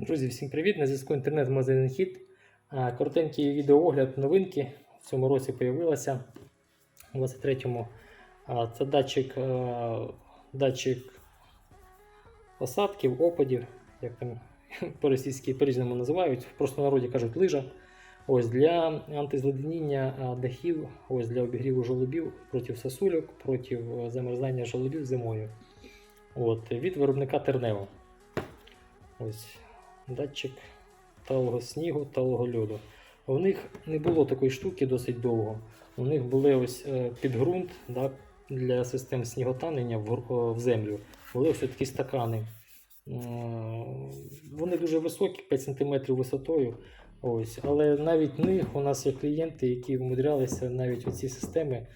Друзі, всім привіт! На зв'язку інтернет-магазин Хіт. Коротенький відеоогляд новинки в цьому році появилася у 23-му. Це датчик, датчик осадків, опадів, як там по-російськи по-різному називають, просто народі кажуть лижа. Ось для антизледеніння дахів, ось для обігріву жолобів проти сосульок, проти е, замерзання жолобів зимою. От, від виробника Тернео. Ось датчик талого снігу, талого льоду. У них не було такої штуки досить довго. У них були ось е, підґрунт да, для систем сніготанення в, в землю. Були ось такі стакани. Е, Вони дуже високі, 5 см висотою. Ось. Але навіть них у нас є клієнти, які вмудрялися навіть оці системи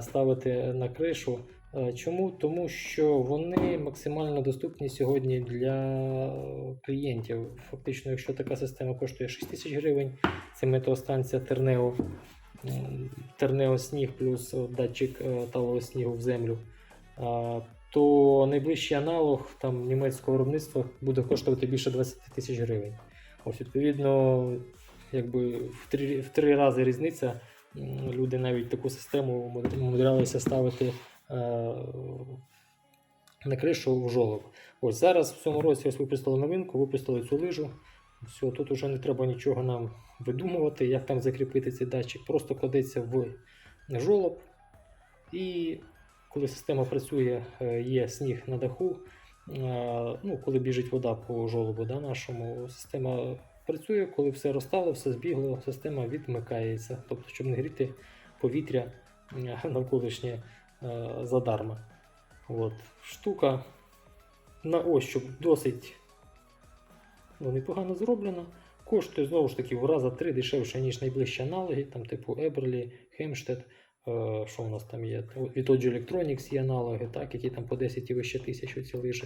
ставити на кришу. Е, Чому? Тому що вони максимально доступні сьогодні для клієнтів. Фактично, якщо така система коштує 6 тисяч гривень, це метеостанція Тернео, Тернео сніг плюс е, датчик е, талого снігу в землю. То найближчий аналог там, німецького виробництва буде коштувати більше 20 тисяч гривень. Ось, відповідно, якби в три, в три рази різниця. Люди навіть таку систему умудрялися ставити е, на кришу в жолоб. Ось зараз в цьому році ось випустили новинку, випустили цю лижу. Все, тут вже не треба нічого нам видумувати, як там закріпити цей датчик. Просто кладеться в жолоб. І коли система працює, е, є сніг на даху. е, Ну, коли біжить вода по жолобу да, нашому, система працює, коли все розтало, все збігло, система відмикається. Тобто, щоб не гріти повітря е, навколишнє е, задарма. От. Штука на ощуп досить ну, непогано зроблена. Коштує знову ж таки в раза три дешевше, ніж найближчі аналоги, там типу Eberly, Hemstead. Е, що у нас там є? Від Ojo Electronics є аналоги, так, які там по 10 і вище тисяч оці лижі.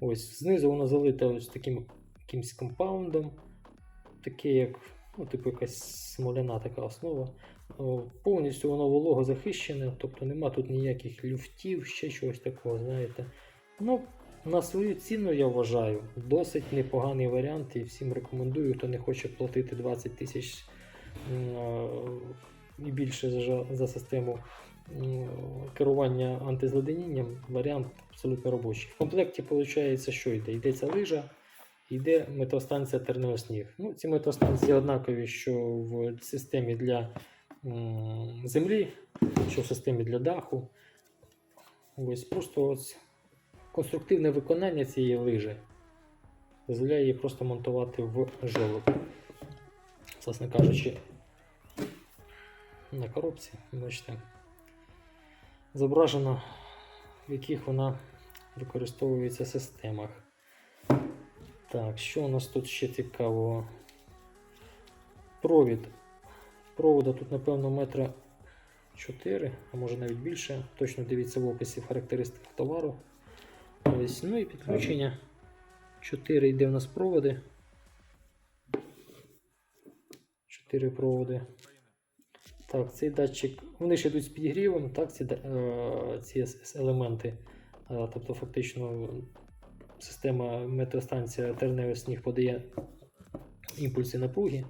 Ось знизу воно залите ось таким якимсь компаундом, таке як ну, типу якась смоляна така основа. Повністю воно волого захищене, тобто нема тут ніяких люфтів, ще чогось такого, знаєте. Ну, на свою ціну я вважаю досить непоганий варіант і всім рекомендую, хто не хоче платити 20 тисяч і більше за, за систему керування антизледенінням. Варіант абсолютно робочий. В комплекті виходить, що йде? Йдеться лижа, йде метеостанція Тернеосніг. Ну, ці метеостанції однакові, що в системі для землі, що в системі для даху. Ось просто ось конструктивне виконання цієї лижі дозволяє її просто монтувати в жолоб. Власне кажучи, на коробці, бачите, зображено, в яких вона використовується в системах. Так, що у нас тут ще цікавого? Провід. Провода тут, напевно, метра 4, а може навіть більше. Точно дивіться в описі в товару. Ось, ну і підключення. 4 йде в нас проводи. 4 проводи. Так, цей датчик. Вони ж йдуть з підігрівом, так, ці, е, ці елементи. Е, Тобто, фактично, система метеостанція Тернео сніг подає імпульси напруги.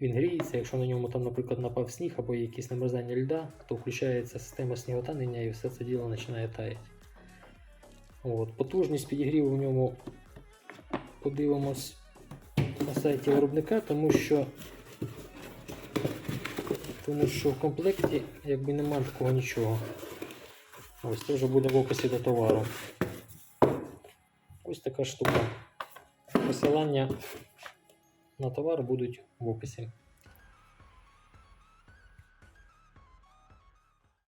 Він гріється. Якщо на ньому там, наприклад, напав сніг або якісь намерзання льда, то включається система сніготанення і все це діло починає таяти. От. Потужність підігріву в ньому подивимось на сайті виробника, тому що, тому що в комплекті якби немає такого нічого. Ось вже буде в описі до товару. Ось така штука. Посилання на товар будуть в описі.